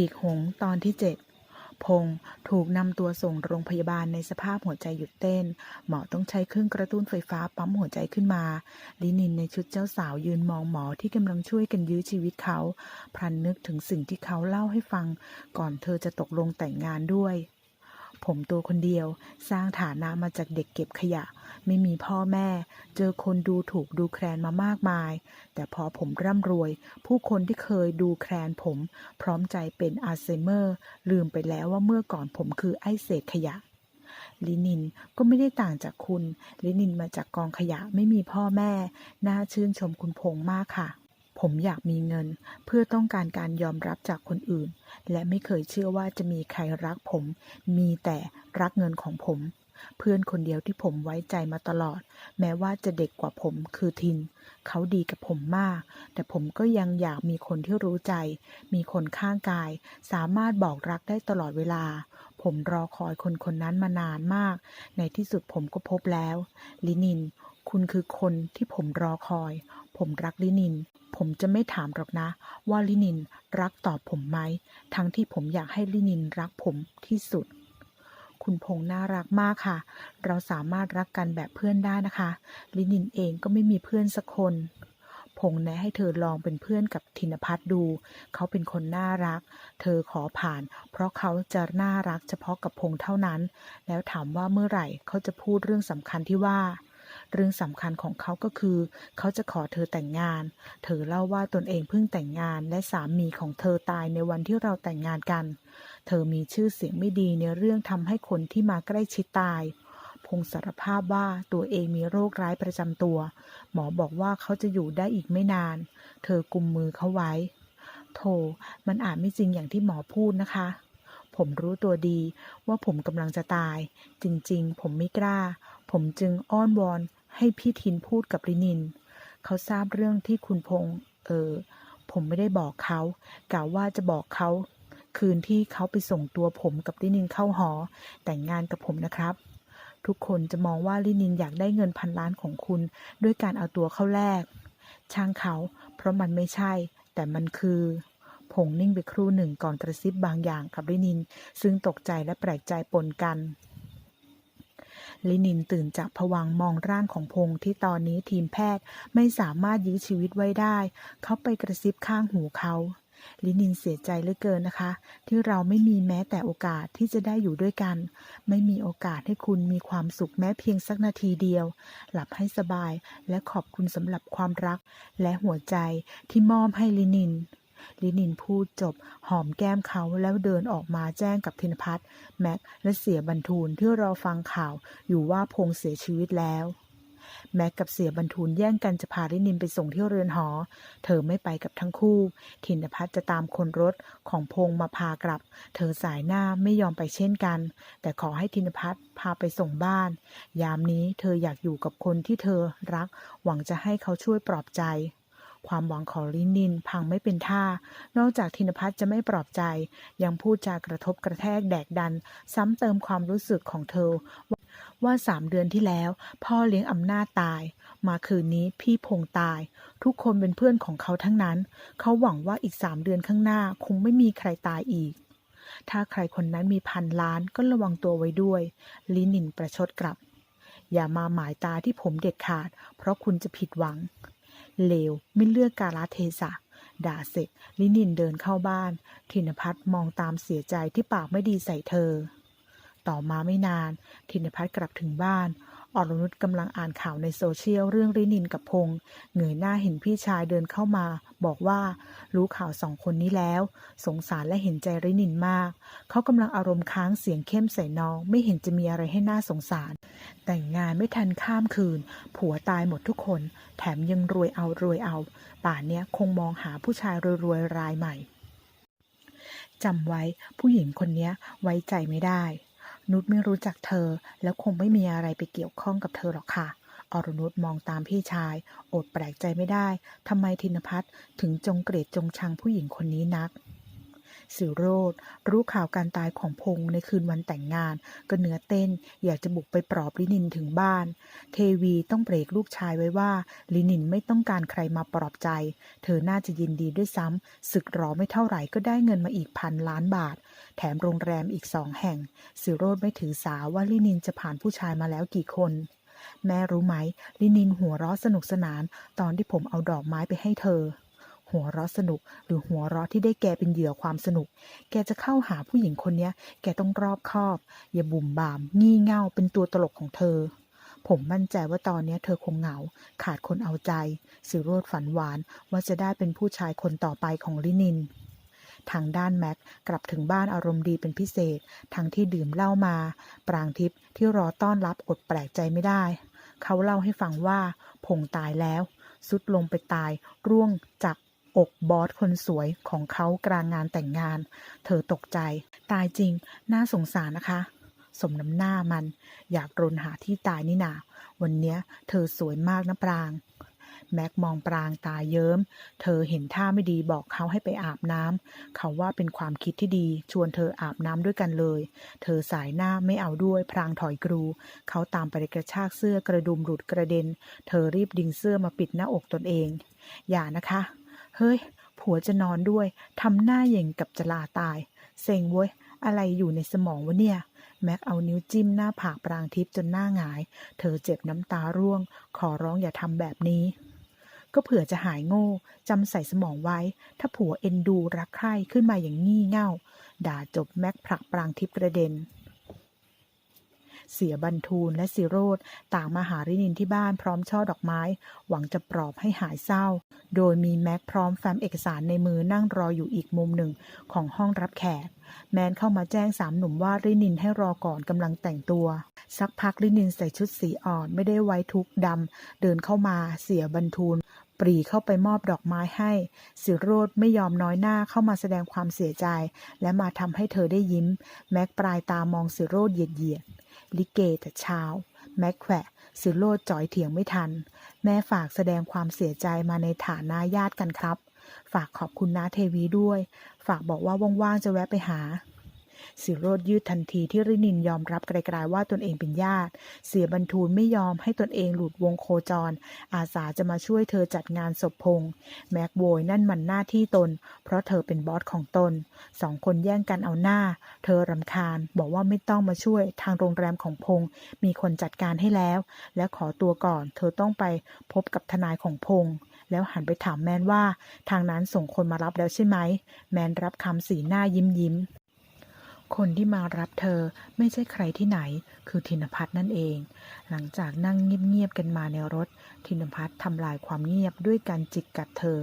ปีกหงส์ตอนที่เจ็ดพงษ์ถูกนำตัวส่งโรงพยาบาลในสภาพหัวใจหยุดเต้น หมอต้องใช้เครื่องกระตุ้นไฟฟ้าปั๊มหัวใจขึ้นมา ลินินในชุดเจ้าสาวยืนมองหมอที่กำลังช่วยกันยื้อชีวิตเขา พลันนึกถึงสิ่งที่เขาเล่าให้ฟัง ก่อนเธอจะตกลงแต่งงานด้วย ผมตัวคนเดียว สร้างฐานะมาจากเด็กเก็บขยะ ไม่มีพ่อแม่ เจอคนดูถูกดูแคลนมามากมาย แต่พอผมร่ำรวย ผู้คนที่เคยดูแคลนผม พร้อมใจเป็นอัลไซเมอร์ ลืมไปแล้วว่าเมื่อก่อนผมคือไอ้เศษขยะลินินก็ไม่ได้ต่างจากคุณ ลินินมาจากกองขยะไม่มีพ่อแม่ น่าชื่นชมคุณพงษ์มากค่ะ ผมอยากมีเงิน เพื่อต้องการการยอมรับจากคนอื่น และไม่เคยเชื่อว่าจะมีใครรักผม มีแต่รักเงินของผม เพื่อนคนเดียวที่ผมไว้ใจมาตลอด แม้ว่าจะเด็กกว่าผมคือทิน เขาดีกับผมมาก แต่ผมก็ยังอยากมีคนที่รู้ใจ มีคนข้างกาย สามารถบอกรักได้ตลอดเวลาผมรอคอยคนคนนั้นมานานมาก ในที่สุดผมก็พบแล้ว ลินิน คุณคือคนที่ผมรอคอย ผมรักลินิน ผมจะไม่ถามหรอกนะ ว่าลินินรักตอบผมไหม ทั้งที่ผมอยากให้ลินินรักผมที่สุด คุณพงษ์น่ารักมากค่ะ เราสามารถรักกันแบบเพื่อนได้นะคะ ลินินเองก็ไม่มีเพื่อนสักคน พงษ์แนะให้เธอลองเป็นเพื่อนกับธินพัฒน์ดู เขาเป็นคนน่ารัก เธอขอผ่าน เพราะเขาจะน่ารักเฉพาะกับพงษ์เท่านั้น แล้วถามว่าเมื่อไหร่เขาจะพูดเรื่องสำคัญที่ว่า เรื่องสำคัญของเขาก็คือ เขาจะขอเธอแต่งงาน เธอเล่าว่าตนเองเพิ่งแต่งงาน และสามีของเธอตายในวันที่เราแต่งงานกัน เธอมีชื่อเสียงไม่ดีในเรื่องทำให้คนที่มาใกล้ชิดตาย พงสารภาพว่าตัวเองมีโรคร้ายประจำตัว หมอบอกว่าเขาจะอยู่ได้อีกไม่นาน เธอกุมมือเขาไว้ โธ่มันอาจไม่จริงอย่างที่หมอพูดนะคะผมรู้ตัวดีว่าผมกำลังจะตาย จริงๆ ผมไม่กล้า ผมจึงอ้อนวอน ให้พี่ทินพูดกับลินิน เขาทราบเรื่องที่คุณพงษ์เออ ผมไม่ได้บอกเขากล่าวว่าจะบอกเขา คืนที่เขาไปส่งตัวผมกับลินินเข้าหอ แต่งงานกับผมนะครับ ทุกคนจะมองว่าลินินอยากได้เงินพันล้านของคุณ ด้วยการเอาตัวเข้าแลกช่างเขา เพราะมันไม่ใช่ แต่มันคือผงนิ่งไปครู่หนึ่งก่อนกระซิบบางอย่างกับลินิน ซึ่งตกใจและแปลกใจปนกัน ลินินตื่นจากผวังมองร่างของพงษ์ที่ตอนนี้ทีมแพทย์ไม่สามารถยื้อชีวิตไว้ได้ เขาไปกระซิบข้างหูเขา ลินินเสียใจเหลือเกินนะคะ ที่เราไม่มีแม้แต่โอกาสที่จะได้อยู่ด้วยกัน ไม่มีโอกาสให้คุณมีความสุขแม้เพียงสักนาทีเดียว หลับให้สบายและขอบคุณสำหรับความรัก และหัวใจที่มอบให้ลินิน ลินินพูดจบ หอมแก้มเขาแล้วเดินออกมาแจ้งกับธินพัฒน์แม็กและเสียบรรทูลที่รอฟังข่าวอยู่ว่าพงษ์เสียชีวิตแล้ว แม็กกับเสียบรรทูลแย่งกันจะพาลินินไปส่งที่เรือนหอ เธอไม่ไปกับทั้งคู่ธินพัฒน์จะตามคนรถของพงษ์มาพากลับ เธอสายหน้าไม่ยอมไปเช่นกัน แต่ขอให้ธินพัฒน์พาไปส่งบ้าน ยามนี้เธออยากอยู่กับคนที่เธอรัก หวังจะให้เขาช่วยปลอบใจ ความหวังของลินินพังไม่เป็นท่า นอกจากธินพัฒน์จะไม่ปลอบใจ ยังพูดจากระทบกระแทกแดกดัน ซ้ำเติมความรู้สึกของเธอ ว่าสามเดือนที่แล้ว พ่อเลี้ยงอำนาจตาย มาคืนนี้พี่พงษ์ตาย ทุกคนเป็นเพื่อนของเขาทั้งนั้น เขาหวังว่าอีกสามเดือนข้างหน้าคงไม่มีใครตายอีกถ้าใครคนนั้นมีพันล้านก็ระวังตัวไว้ด้วย ลินินประชดกลับ อย่ามาหมายตาที่ผมเด็ดขาด เพราะคุณจะผิดหวัง เลว ไม่เลือกกาลเทศะ ด่าเสร็จ ลินินเดินเข้าบ้าน ธินพัฒน์มองตามเสียใจที่ปากไม่ดีใส่เธอ ต่อมาไม่นาน ธินพัฒน์กลับถึงบ้าน อรนุชกำลังอ่านข่าวในโซเชียลเรื่องรินินกับพงษ์เงยหน้าเห็นพี่ชายเดินเข้ามา บอกว่ารู้ข่าวสองคนนี้แล้ว สงสารและเห็นใจรินินมาก เขากำลังอารมณ์ค้างเสียงเข้มใส่น้อง ไม่เห็นจะมีอะไรให้น่าสงสาร แต่งงานไม่ทันข้ามคืน ผัวตายหมดทุกคน แถมยังรวยเอารวยเอา ป่านเนี้ยคงมองหาผู้ชายรวยๆรายใหม่จำไว้ผู้หญิงคนนี้ไว้ใจไม่ได้ นุชไม่รู้จักเธอ แล้วคงไม่มีอะไรไปเกี่ยวข้องกับเธอหรอกค่ะ อรนุชมองตามพี่ชาย อดแปลกใจไม่ได้ทำไมธินพัฒน์ถึงจงเกลียดจงชังผู้หญิงคนนี้นัก สิโรธรู้ข่าวการตายของพงษ์ในคืนวันแต่งงาน ก็เนื้อเต้นอยากจะบุกไปปลอบลินินถึงบ้าน เทวีต้องเบรกลูกชายไว้ว่าลินินไม่ต้องการใครมาปลอบใจ เธอน่าจะยินดีด้วยซ้ำศึกรอไม่เท่าไหร่ก็ได้เงินมาอีกพันล้านบาท แถมโรงแรมอีกสองแห่ง สิโรธไม่ถือสาว่าลินินจะผ่านผู้ชายมาแล้วกี่คนแม่รู้ไหม ลินินหัวเราะสนุกสนาน ตอนที่ผมเอาดอกไม้ไปให้เธอ หัวเราะสนุก หรือหัวเราะที่ได้แกเป็นเหยื่อความสนุก แกจะเข้าหาผู้หญิงคนนี้แกต้องรอบคอบ อย่าบุ่มบาม งี่เง่าเป็นตัวตลกของเธอ ผมมั่นใจว่าตอนนี้เธอคงเหงา ขาดคนเอาใจสิโรธฝันหวานว่าจะได้เป็นผู้ชายคนต่อไปของลินินทางด้านแม็กกลับถึงบ้านอารมณ์ดีเป็นพิเศษ ทั้งที่ดื่มเหล้ามา ปรางทิพย์ที่รอต้อนรับอดแปลกใจไม่ได้ เขาเล่าให้ฟังว่า พงตายแล้ว สุดลงไปตาย ร่วงจาก อกบอสคนสวยของเขากลางงานแต่งงาน เธอตกใจ ตายจริง น่าสงสารนะคะ สมน้ำหน้ามัน อยากรนหาที่ตายนี่นา วันเนี้ย เธอสวยมากนะปราง แม็กมองปรางตาเยิ้ม เธอเห็นท่าไม่ดีบอกเขาให้ไปอาบน้ำ เขาว่าเป็นความคิดที่ดี ชวนเธออาบน้ำด้วยกันเลย เธอสายหน้าไม่เอาด้วย พรางถอยกรู เขาตามไปกระชากเสื้อกระดุมหลุดกระเด็น เธอรีบดึงเสื้อมาปิดหน้าอกตนเอง อย่านะคะ เฮ้ย ผัวจะนอนด้วย ทำหน้าเย่งกับจะลาตาย เซ็งเว้ย อะไรอยู่ในสมองวะเนี่ย แม็กเอานิ้วจิ้มหน้าผากปรางทิพย์จนหน้าหงาย เธอเจ็บน้ำตาร่วง ขอร้องอย่าทำแบบนี้ ก็เผื่อจะหายโง่ จำใส่สมองไว้ ถ้าผัวเอ็นดูรักใคร่ขึ้นมาอย่างงี่เง่า ด่าจบแม็กผลักปรางทิพย์กระเด็น เสียบรรทูลและสิโรธต่างมาหารินินที่บ้านพร้อมช่อดอกไม้ หวังจะปลอบให้หายเศร้า โดยมีแม็กพร้อมแฟ้มเอกสารในมือนั่งรออยู่อีกมุมหนึ่งของห้องรับแขก แมนเข้ามาแจ้งสามหนุ่มว่ารินินให้รอก่อนกำลังแต่งตัว สักพักรินินใส่ชุดสีอ่อนไม่ได้ไว้ทุกดำเดินเข้ามาเสียบรรทูลปรีเข้าไปมอบดอกไม้ให้ สิโรธไม่ยอมน้อยหน้าเข้ามาแสดงความเสียใจ และมาทำให้เธอได้ยิ้ม แม็กปลายตามองสิโรธเหยียดเหยียด ลิเกแต่เช้า แม็กแควะสิโลดจ่อยเถียงไม่ทัน แม่ฝากแสดงความเสียใจมาในฐานะญาติกันครับ ฝากขอบคุณน้าเทวีด้วย ฝากบอกว่าว่างๆจะแวะไปหา สิโรธยืดทันทีที่รินินยอมรับไกลๆว่าตนเองเป็นญาติ เสียบรรทูลไม่ยอมให้ตนเองหลุดวงโคจร อาสาจะมาช่วยเธอจัดงานศพพงษ์แม็กโวยนั่นมันหน้าที่ตน เพราะเธอเป็นบอสของตน สองคนแย่งกันเอาหน้า เธอรำคาญ บอกว่าไม่ต้องมาช่วยทางโรงแรมของพงษ์มีคนจัดการให้แล้ว และขอตัวก่อน เธอต้องไปพบกับทนายของพงษ์แล้วหันไปถามแมนว่า ทางนั้นส่งคนมารับแล้วใช่ไหม แมนรับคำสีหน้ายิ้มยิ้ม คนที่มารับเธอไม่ใช่ใครที่ไหน คือธินพัฒน์นั่นเอง หลังจากนั่งเงียบๆกันมาในรถ ธินพัฒทำลายความเงียบด้วยการจิกกัดเธอ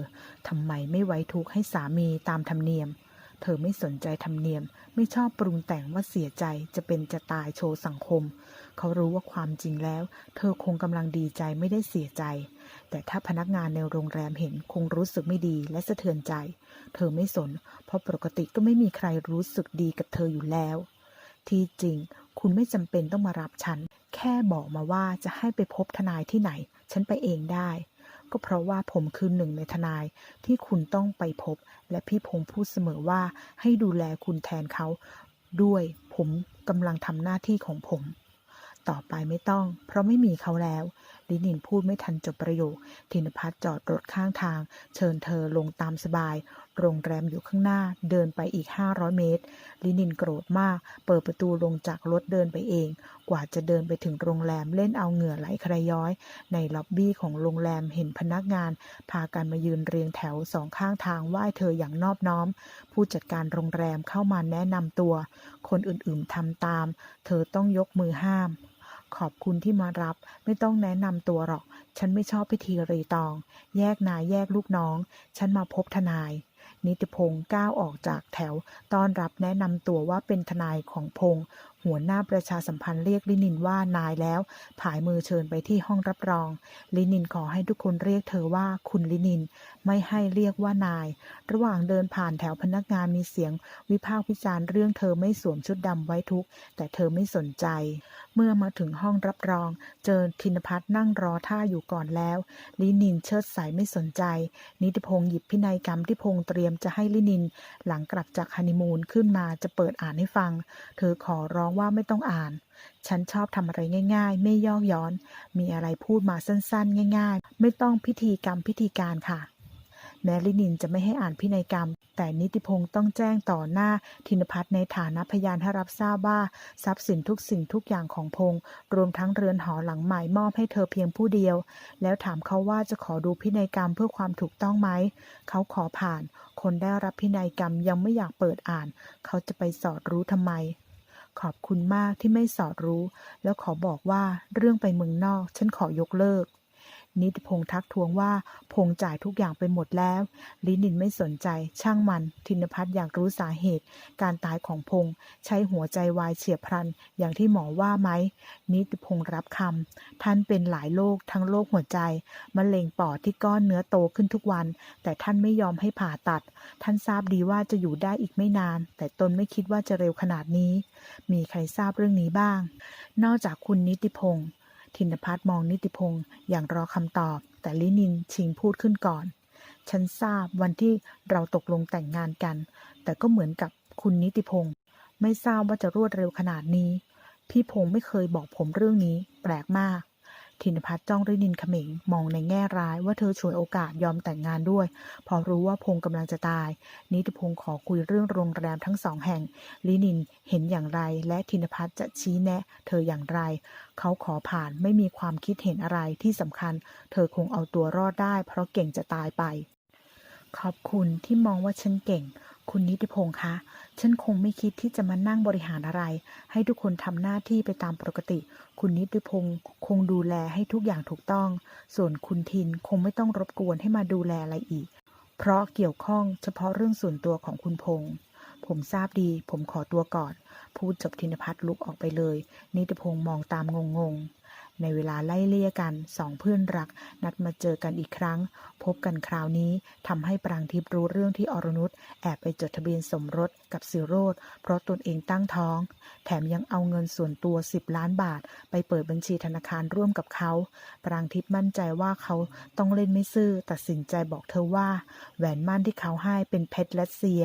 ทำไมไม่ไว้ทุกข์ให้สามีตามธรรมเนียม เธอไม่สนใจธรรมเนียม ไม่ชอบปรุงแต่งว่าเสียใจจะเป็นจะตายโชว์สังคม เขารู้ว่าความจริงแล้ว เธอคงกำลังดีใจไม่ได้เสียใจ แต่ถ้าพนักงานในโรงแรมเห็นคงรู้สึกไม่ดีและสะเทือนใจ เธอไม่สน เพราะปกติก็ไม่มีใครรู้สึกดีกับเธออยู่แล้ว ที่จริง คุณไม่จำเป็นต้องมารับฉัน แค่บอกมาว่าจะให้ไปพบทนายที่ไหน ฉันไปเองได้ ก็เพราะว่าผมคือหนึ่งในทนายที่คุณต้องไปพบ และพี่พงษ์พูดเสมอว่าให้ดูแลคุณแทนเขา ด้วยผมกำลังทำหน้าที่ของผม ต่อไปไม่ต้อง เพราะไม่มีเขาแล้ว ลินินพูดไม่ทันจบประโยค ธินพัฒน์จอดรถข้างทาง เชิญเธอลงตามสบาย โรงแรมอยู่ข้างหน้า เดินไปอีก 500 เมตร ลินินโกรธมาก เปิดประตูลงจากรถเดินไปเอง กว่าจะเดินไปถึงโรงแรมเล่นเอาเหงื่อไหลครย้อย ในล็อบบี้ของโรงแรมเห็นพนักงาน พากันมายืนเรียงแถวสองข้างทางไหว้เธออย่างนอบน้อม ผู้จัดการโรงแรมเข้ามาแนะนำตัว คนอื่นๆทำตาม เธอต้องยกมือห้ามขอบคุณที่มารับ ไม่ต้องแนะนำตัวหรอก ฉันไม่ชอบพิธีรีตอง แยกนายแยกลูกน้อง ฉันมาพบทนาย นิติพงศ์ก้าวออกจากแถว ต้อนรับแนะนำตัวว่าเป็นทนายของพงศ์หัวหน้าประชาสัมพันธ์เรียกลินินว่านายแล้ว ผายมือเชิญไปที่ห้องรับรอง ลินินขอให้ทุกคนเรียกเธอว่าคุณลินิน ไม่ให้เรียกว่านาย ระหว่างเดินผ่านแถวพนักงานมีเสียง วิพากษ์วิจารณ์เรื่องเธอไม่สวมชุดดำไว้ทุก แต่เธอไม่สนใจ เมื่อมาถึงห้องรับรอง เจอธินพัฒน์นั่งรอท่าอยู่ก่อนแล้ว ลินินเชิดสายไม่สนใจ นิติพงศ์หยิบพินัยกรรมที่พงษ์เตรียมจะให้ลินิน หลังกลับจากฮันนีมูนขึ้นมาจะเปิดอ่านให้ฟัง เธอขอร้องว่าไม่ต้องอ่านฉันชอบทำอะไรง่าย ๆ ไม่ยอกย้อน มีอะไรพูดมาสั้นๆ ง่าย ๆ ไม่ต้องพิธีกรรมพิธีการค่ะ แม้ลินินจะไม่ให้อ่านพินัยกรรม แต่นิติพงศ์ต้องแจ้งต่อหน้าธินพัฒน์ในฐานะพยานให้รับทราบว่าทรัพย์สินทุกสิ่งทุกอย่างของพงศ์รวมทั้งเรือนหอหลังใหม่มอบให้เธอเพียงผู้เดียว แล้วถามเขาว่าจะขอดูพินัยกรรมเพื่อความถูกต้องไหม เขาขอผ่าน คนได้รับพินัยกรรมยังไม่อยากเปิดอ่าน เขาจะไปสอดรู้ทำไมขอบคุณมากที่ไม่สอดรู้ แล้วขอบอกว่าเรื่องไปเมืองนอก ฉันขอยกเลิก นิติพงศ์ทักทวงว่าพงษ์จ่ายทุกอย่างไปหมดแล้ว ลินินไม่สนใจ ช่างมัน ธินพัฒน์อยากรู้สาเหตุ การตายของพงษ์ใช้หัวใจวายเฉียบพลัน อย่างที่หมอว่าไหม นิติพงศ์รับคำท่านเป็นหลายโรคทั้งโรคหัวใจมะเร็งปอดที่ก้อนเนื้อโตขึ้นทุกวัน แต่ท่านไม่ยอมให้ผ่าตัด ท่านทราบดีว่าจะอยู่ได้อีกไม่นาน แต่ตนไม่คิดว่าจะเร็วขนาดนี้ มีใครทราบเรื่องนี้บ้าง นอกจากคุณนิติพงศ์ ทินพัฒน์มองนิติพงศ์อย่างรอคำตอบ แต่ลินินชิงพูดขึ้นก่อน ฉันทราบวันที่เราตกลงแต่งงานกัน แต่ก็เหมือนกับคุณนิติพงศ์ไม่ทราบว่าจะรวดเร็วขนาดนี้ พี่พงศ์ไม่เคยบอกผมเรื่องนี้ แปลกมาก ธินพัฒน์จ้องรินินเขม็งมองในแง่ร้ายว่าเธอฉวยโอกาสยอมแต่งงานด้วย พอรู้ว่าพงกำลังจะตาย นิติพงศ์ขอคุยเรื่องโรงแรมทั้งสองแห่งลินินเห็นอย่างไร และธินพัฒน์จะชี้แนะ เธออย่างไร เขาขอผ่านไม่มีความคิดเห็นอะไรที่สำคัญ เธอคงเอาตัวรอดได้ เพราะเก่งจะตายไป ขอบคุณที่มองว่าฉันเก่ง คุณนิติพงศ์คะ ฉันคงไม่คิดที่จะมานั่งบริหารอะไร ให้ทุกคนทำหน้าที่ไปตามปกติ คุณนิติพงศ์คงดูแลให้ทุกอย่างถูกต้อง ส่วนคุณทินคงไม่ต้องรบกวนให้มาดูแลอะไรอีก เพราะเกี่ยวข้องเฉพาะเรื่องส่วนตัวของคุณพงศ์ผมทราบดี ผมขอตัวก่อน พูดจบธินพัฒน์ลุกออกไปเลย นิติพงศ์มองตามงงๆ ในเวลาไล่เลี่ยกันสองเพื่อนรัก นัดมาเจอกันอีกครั้ง พบกันคราวนี้ทำให้ปรางทิพย์รู้เรื่องที่อรนุชแอบไปจดทะเบียนสมรสกับสิโรธเพราะตนเองตั้งท้อง แถมยังเอาเงินส่วนตัว 10 ล้านบาท ไปเปิดบัญชีธนาคารร่วมกับเขา ปรางทิพย์มั่นใจว่าเขาต้องเล่นไม่ซื่อตัดสินใจบอกเธอว่า แหวนมั่นที่เขาให้เป็นเพชรรัสเซีย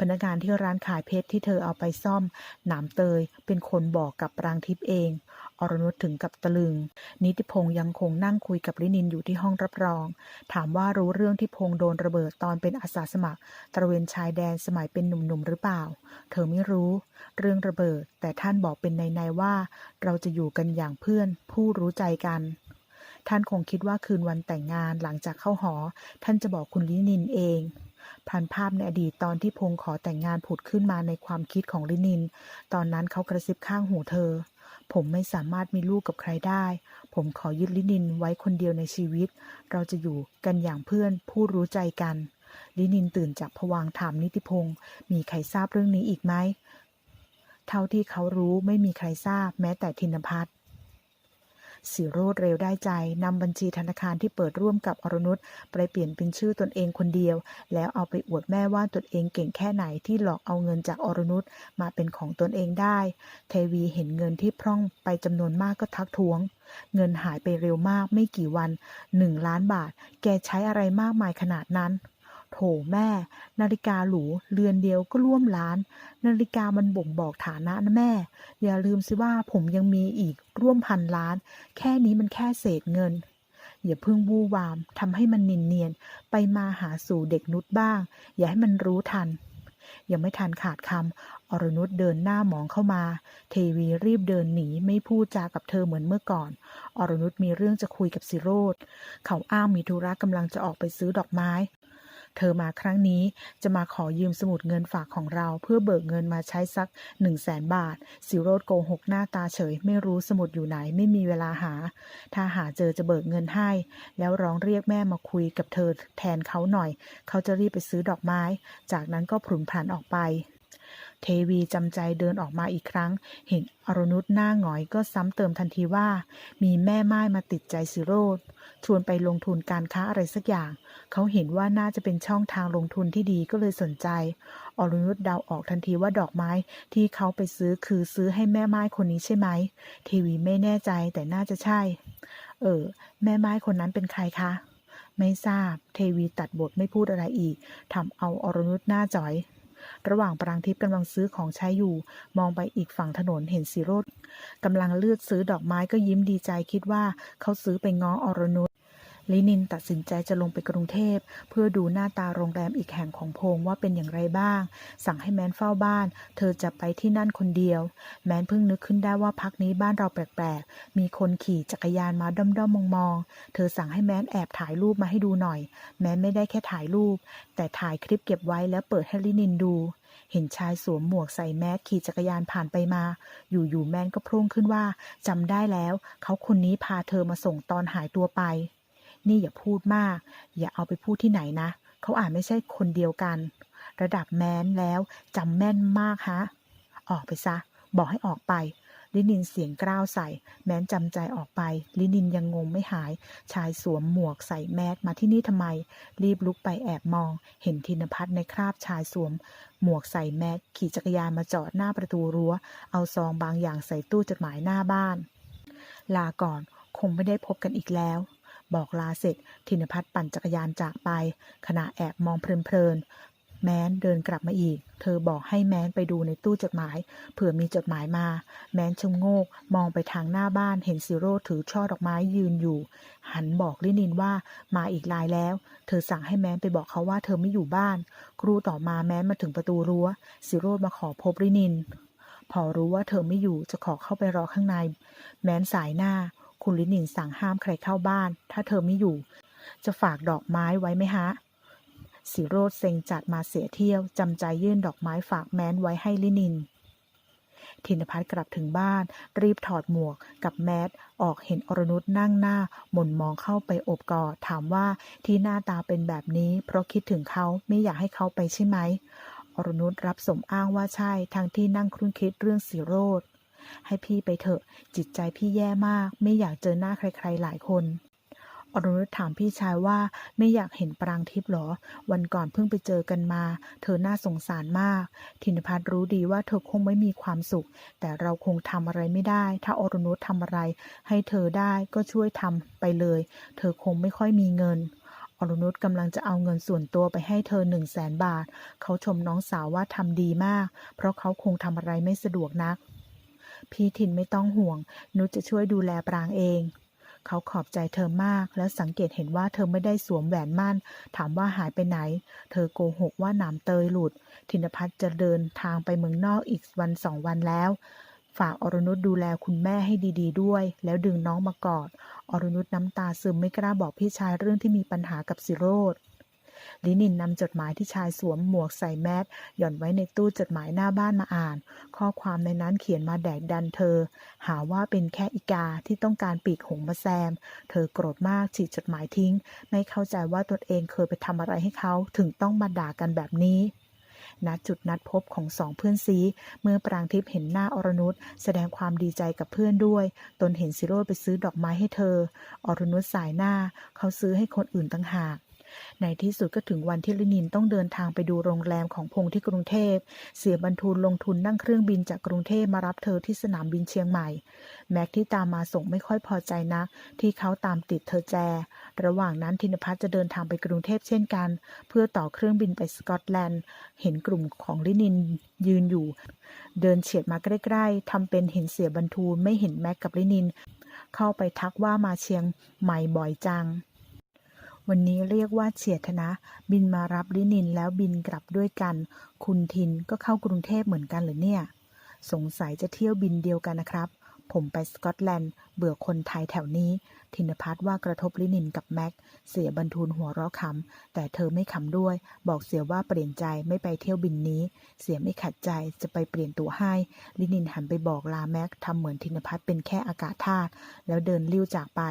พนักงานที่ร้านขายเพชรที่เธอเอาไปซ่อม หนามเตยเป็นคนบอกกับปรางทิพย์เอง อรนุชถึงกับตะลึง นิติพงศ์ยังคงนั่งคุยกับลินินอยู่ที่ห้องรับรอง ถามว่ารู้เรื่องที่พงศ์โดนระเบิดตอนเป็นอาสาสมัคร ตระเวนชายแดนสมัยเป็นหนุ่มๆหรือเปล่า เธอไม่รู้ เรื่องระเบิด แต่ท่านบอกเป็นในๆว่า เราจะอยู่กันอย่างเพื่อน ผู้รู้ใจกันท่านคงคิดว่าคืนวันแต่งงานหลังจากเข้าหอ ท่านจะบอกคุณลินินเองผ่านภาพในอดีตตอนที่พงศ์ขอแต่งงานผุดขึ้นมาในความคิดของลินิน ตอนนั้นเขากระซิบข้างหูเธอ ผมไม่สามารถมีลูกกับใครได้ ผมขอยึดลินินไว้คนเดียวในชีวิต เราจะอยู่กันอย่างเพื่อนผู้รู้ใจกัน ลินินตื่นจากผวางถามนิติพงศ์มีใครทราบเรื่องนี้อีกไหม เท่าที่เขารู้ไม่มีใครทราบแม้แต่ธินพัฒน์ สิโรดเร็วได้ใจนำบัญชีธนาคารที่เปิดร่วมกับอรนุชไปเปลี่ยนเป็นชื่อตนเองคนเดียว แล้วเอาไปอวดแม่ว่าตนเองเก่งแค่ไหนที่หลอกเอาเงินจากอรนุชมาเป็นของตนเองได้ เทวีเห็นเงินที่พร่องไปจำนวนมากก็ทักท้วง เงินหายไปเร็วมากไม่กี่วันหนึ่งล้านบาท แกใช้อะไรมากมายขนาดนั้น โถแม่ นาฬิกาหรูเรือนเดียวก็ร่วมล้าน นาฬิกามันบ่งบอกฐานะนะแม่ อย่าลืมสิว่าผมยังมีอีกร่วมพันล้าน แค่นี้มันแค่เศษเงิน อย่าเพิ่งวู่วามทำให้มันนินเนียน ไปมาหาสู่เด็กนุชบ้าง อย่าให้มันรู้ทัน ยังไม่ทันขาดคำอรนุชเดินหน้ามองเข้ามา เทวีรีบเดินหนีไม่พูดจากับเธอเหมือนเมื่อก่อน อรนุชมีเรื่องจะคุยกับสิโรธเขาอ้างมีธุระกำลังจะออกไปซื้อดอกไม้ เธอมาครั้งนี้จะมาขอยืมสมุดเงินฝากของเราเพื่อเบิกเงินมาใช้สักหนึ่งแสนบาท สิโรธโกหกหน้าตาเฉย ไม่รู้สมุดอยู่ไหนไม่มีเวลาหา ถ้าหาเจอจะเบิกเงินให้ แล้วร้องเรียกแม่มาคุยกับเธอแทนเขาหน่อย เขาจะรีบไปซื้อดอกไม้ จากนั้นก็ผุนผันออกไป เทวีจำใจเดินออกมาอีกครั้ง เห็นอรนุชหน้าหงอยก็ซ้ำเติมทันทีว่า มีแม่ไม้มาติดใจสิโรธชวนไปลงทุนการค้าอะไรสักอย่าง เขาเห็นว่าน่าจะเป็นช่องทางลงทุนที่ดีก็เลยสนใจ อรนุชเดาออกทันทีว่าดอกไม้ที่เขาไปซื้อคือซื้อให้แม่ไม้คนนี้ใช่ไหม เทวีไม่แน่ใจแต่น่าจะใช่ เออ แม่ไม้คนนั้นเป็นใครคะไม่ทราบ เทวีตัดบทไม่พูดอะไรอีกทำเอาอรนุชหน้าจ๋อย ระหว่างปรางทิพย์กำลังซื้อของใช้อยู่ มองไปอีกฝั่งถนนเห็นสีโรดกำลังเลือกซื้อดอกไม้ก็ยิ้มดีใจคิดว่าเขาซื้อไปง้ออรนุช ลินินตัดสินใจจะลงไปกรุงเทพ เพื่อดูหน้าตาโรงแรมอีกแห่งของพงว่าเป็นอย่างไรบ้าง สั่งให้แมนเฝ้าบ้าน เธอจะไปที่นั่นคนเดียว แมนเพิ่งนึกขึ้นได้ว่าพักนี้บ้านเราแปลกๆ มีคนขี่จักรยานมาด้อมๆมองๆ เธอสั่งให้แมนแอบถ่ายรูปมาให้ดูหน่อย แมนไม่ได้แค่ถ่ายรูป แต่ถ่ายคลิปเก็บไว้แล้วเปิดให้ลินินดูเห็นชายสวมหมวกใส่แมสขี่จักรยานผ่านไปมา อยู่ๆแมนก็พรุ่งขึ้นว่าจำได้แล้ว เขาคนนี้พาเธอมาส่งตอนหายตัวไป นี่อย่าพูดมาก อย่าเอาไปพูดที่ไหนนะ เขาอาจไม่ใช่คนเดียวกัน ระดับแมนแล้วจำแม่นมากฮะ ออกไปซะ บอกให้ออกไป ลินินเสียงกร้าวใส่ แม้นจำใจออกไป ลินินยังงงไม่หาย ชายสวมหมวกใส่แมสมาที่นี่ทำไม รีบลุกไปแอบมอง เห็นธินพัฒน์ในคราบชายสวม หมวกใส่แมสขี่จักรยานมาจอดหน้าประตูรั้ว เอาซองบางอย่างใส่ตู้จดหมายหน้าบ้าน ลาก่อนคงไม่ได้พบกันอีกแล้ว บอกลาเสร็จธินพัฒน์ปั่นจักรยานจากไป ขณะแอบมองเพลินๆแม้นเดินกลับมาอีก เธอบอกให้แม้นไปดูในตู้จดหมาย เผื่อมีจดหมายมา แม้นชะโงก มองไปทางหน้าบ้านเห็นซิโร่ถือช่อดอกไม้ยืนอยู่ หันบอกลินินว่ามาอีกลายแล้ว เธอสั่งให้แม้นไปบอกเขาว่าเธอไม่อยู่บ้าน ครูต่อมาแม้นมาถึงประตูรั้วซิโร่มาขอพบลินิน พอรู้ว่าเธอไม่อยู่จะขอเข้าไปรอข้างใน แม้นสายหน้า คุณลินินสั่งห้ามใครเข้าบ้าน ถ้าเธอไม่อยู่ จะฝากดอกไม้ไว้ไหมฮะสิโรธเซ็งจัดมาเสียเที่ยวจำใจยื่นดอกไม้ฝากแม้นไว้ให้ลินินธินพัฒน์กลับถึงบ้าน รีบถอดหมวกกับแมสออกเห็นอรนุชนั่งหน้า หม่นมองเข้าไปโอบกอดถามว่าที่หน้าตาเป็นแบบนี้ เพราะคิดถึงเขาไม่อยากให้เขาไปใช่ไหมอรนุชรับสมอ้างว่าใช่ทั้งที่นั่งครุ่นคิดเรื่องสิโรธ ให้พี่ไปเถอะ จิตใจพี่แย่มาก ไม่อยากเจอหน้าใคร ๆ หลายคนอรุณถามพี่ชายว่าไม่อยากเห็นปรางทิพย์หรอ วันก่อนเพิ่งไปเจอกันมา เธอน่าสงสารมาก ธินพัฒน์รู้ดีว่าเธอคงไม่มีความสุข แต่เราคงทำอะไรไม่ได้ ถ้าอรุณทำอะไร ให้เธอได้ก็ช่วยทำไปเลย เธอคงไม่ค่อยมีเงินอรุณกำลังจะเอาเงินส่วนตัวไปให้เธอหนึ่งแสนบาท เขาชมน้องสาวว่าทำดีมาก เพราะเขาคงทำอะไรไม่สะดวกนัก พี่ทินไม่ต้องห่วง นุชจะช่วยดูแลปรางเอง เขาขอบใจเธอมาก แล้วสังเกตเห็นว่าเธอไม่ได้สวมแหวนมั่น ถามว่าหายไปไหน เธอโกหกว่าหนามเตยหลุด ธินพัฒน์จะเดินทางไปเมืองนอกอีกวันสองวันแล้ว ฝากอรนุชดูแลคุณแม่ให้ดี ๆด้วย แล้วดึงน้องมากอด อรนุชน้ำตาซึมไม่กล้าบอกพี่ชายเรื่องที่มีปัญหากับสิโรธ ลินินนำจดหมายที่ชายสวมหมวกใส่แมสหย่อนไว้ในตู้จดหมายหน้าบ้านมาอ่าน ข้อความในนั้นเขียนมาแดกดันเธอ หาว่าเป็นแค่อีกาที่ต้องการปีกหงมาแซม เธอโกรธมากฉีกจดหมายทิ้ง ไม่เข้าใจว่าตนเองเคยไปทำอะไรให้เขาถึงต้องมาด่ากันแบบนี้ณจุดนัดพบของสองเพื่อนซีเมื่อปรางทิพย์เห็นหน้าอรนุชแสดงความดีใจกับเพื่อนด้วย ตนเห็นซิโรดไปซื้อดอกไม้ให้เธอ อรนุชสายหน้าเขาซื้อให้คนอื่นตั้งหาก ในที่สุดก็ถึงวันที่ลินินต้องเดินทางไปดูโรงแรมของพงที่กรุงเทพ เสียบรรทุนลงทุนนั่งเครื่องบินจากกรุงเทพมารับเธอที่สนามบินเชียงใหม่ แม็กที่ตามมาส่งไม่ค่อยพอใจนัก ที่เขาตามติดเธอแจ ระหว่างนั้นธินพัฒจะเดินทางไปกรุงเทพเช่นกัน เพื่อต่อเครื่องบินไปสกอตแลนด์ เห็นกลุ่มของลินินยืนอยู่ เดินเฉียดมาใกล้ๆทำเป็นเห็นเสียบรรทูลไม่เห็นแม็กกับลินิน เข้าไปทักว่ามาเชียงใหม่บ่อยจัง วันนี้เรียกว่าเฉียดนะบินมารับลินินแล้วบินกลับด้วยกัน คุณทินก็เข้ากรุงเทพเหมือนกันหรือเนี่ย สงสัยจะเที่ยวบินเดียวกันนะครับ ผมไปสกอตแลนด์ เบื่อคนไทยแถวนี้ ธินพัฒว่ากระทบลินินกับแม็ก เสียบรรทูลหัวเราะขำแต่เธอไม่ขำด้วย บอกเสียว่าเปลี่ยนใจไม่ไปเที่ยวบินนี้ เสียไม่ขัดใจจะไปเปลี่ยนตัวให้ ลินินหันไปบอกลาแม็กทำเหมือนธินพัฒเป็นแค่อากาศธาตุแล้วเดินลิ้วจากไป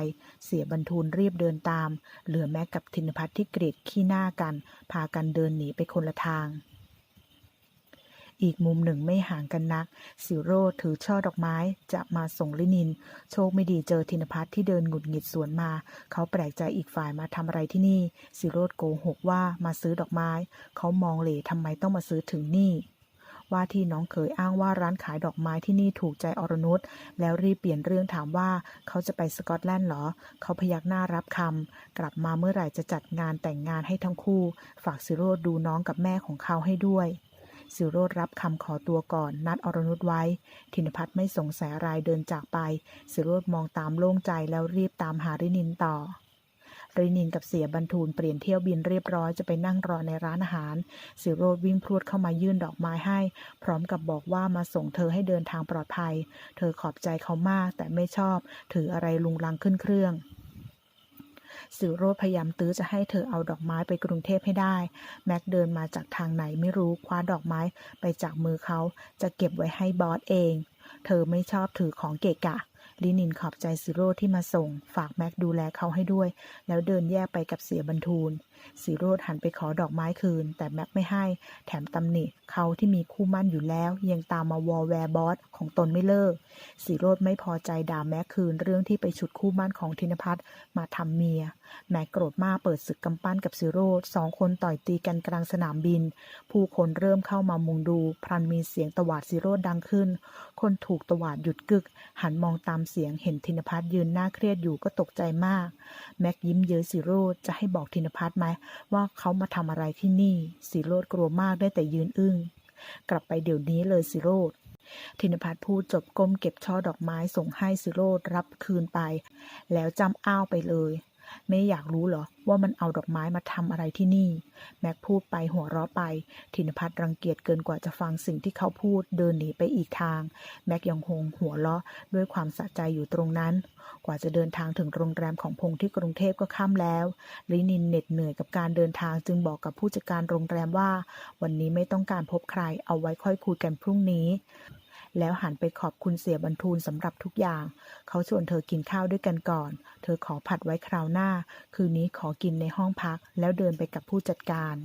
เสียบรรทูลรีบเดินตาม เหลือแม็กกับธินพัฒที่เกรดขี้หน้ากัน พากันเดินหนีไปคนละทาง อีกมุมหนึ่งไม่ห่างกันนัก สิโรถือช่อดอกไม้จะมาส่งลินิน โชคไม่ดีเจอธินพัฒน์ที่เดินหงุดหงิดสวนมา เขาแปลกใจอีกฝ่ายมาทำอะไรที่นี่ สิโรธโกหกว่ามาซื้อดอกไม้ เขามองเหล่ทำไมต้องมาซื้อถึงนี่ว่าที่น้องเขยอ้างว่าร้านขายดอกไม้ที่นี่ถูกใจอรนุชแล้วรีบเปลี่ยนเรื่องถามว่าเขาจะไปสกอตแลนด์เหรอ เขาพยักหน้ารับคำกลับมาเมื่อไหร่จะจัดงานแต่งงานให้ทั้งคู่ ฝากสิโรธดูน้องกับแม่ของเขาให้ด้วย สิโรธรับคำขอตัวก่อน นัดอรนุชไว้ ธินพัฒน์ไม่สงสัยอะไรเดินจากไป สิโรธมองตามโล่งใจแล้วรีบตามหารินินต่อรินินกับเสียบรรทูลเปลี่ยนเที่ยวบินเรียบร้อยจะไปนั่งรอในร้านอาหาร สิโรธวิ่งพรวดเข้ามายื่นดอกไม้ให้ พร้อมกับบอกว่ามาส่งเธอให้เดินทางปลอดภัย เธอขอบใจเขามากแต่ไม่ชอบ ถืออะไรลุงลังขึ้นเครื่อง สิโรธพยายามตื้อจะให้เธอเอาดอกไม้ไปกรุงเทพให้ได้ แม็กเดินมาจากทางไหนไม่รู้คว้าดอกไม้ไปจากมือเขาจะเก็บไว้ให้บอสเอง เธอไม่ชอบถือของเกะกะ ลินินขอบใจซิโร่ที่มาส่ง ฝากแม็กดูแลเขาให้ด้วย แล้วเดินแยกไปกับเสียบรรทูลสิโร่หันไปขอดอกไม้คืน แต่แม็กไม่ให้ แถมตำหนิเขาที่มีคู่มั่นอยู่แล้ว ยังตามมาวอลแวร์บอสของตนไม่เลิกสิโร่ไม่พอใจด่าแม็กคืนเรื่องที่ไปฉุดคู่มั่นของธินพัฒมาทำเมีย แม็กโกรธมากเปิดศึกกำปั้นกับสิโรธสองคนต่อยตีกันกลางสนามบิน ผู้คนเริ่มเข้ามามุงดู พลันมีเสียงตวาดสิโรธดังขึ้น คนถูกตวาดหยุดกึก หันมองตามเสียงเห็นธินพัฒน์ยืนหน้าเครียดอยู่ก็ตกใจมาก แม็กยิ้มเย้ยสิโรธจะให้บอกธินพัฒน์ไหมว่าเขามาทำอะไรที่นี่สิโรธกลัวมากได้แต่ยืนอึ้งกลับไปเดี๋ยวนี้เลยสิโรธธินพัฒน์พูดจบก้มเก็บช่อดอกไม้ส่งให้สิโรธรับคืนไป แล้วจำอ้าวไปเลย ไม่อยากรู้เหรอ ว่ามันเอาดอกไม้มาทำอะไรที่นี่ แม็กพูดไปหัวเราะไป ธินพัฒน์รังเกียจเกินกว่าจะฟังสิ่งที่เขาพูดเดินหนีไปอีกทาง แม็กยังคงหัวเราะด้วยความสะใจอยู่ตรงนั้น กว่าจะเดินทางถึงโรงแรมของพงที่กรุงเทพก็ค่ำแล้ว ลินินเหน็ดเหนื่อยกับการเดินทางจึงบอกกับผู้จัดการโรงแรมว่า วันนี้ไม่ต้องการพบใครเอาไว้ค่อยคุยกันพรุ่งนี้ แล้วหันไปขอบคุณเสียบรรทูลสำหรับทุกอย่าง เขาชวนเธอกินข้าวด้วยกันก่อน เธอขอผัดไว้คราวหน้า คืนนี้ขอกินในห้องพักแล้วเดินไปกับผู้จัดการ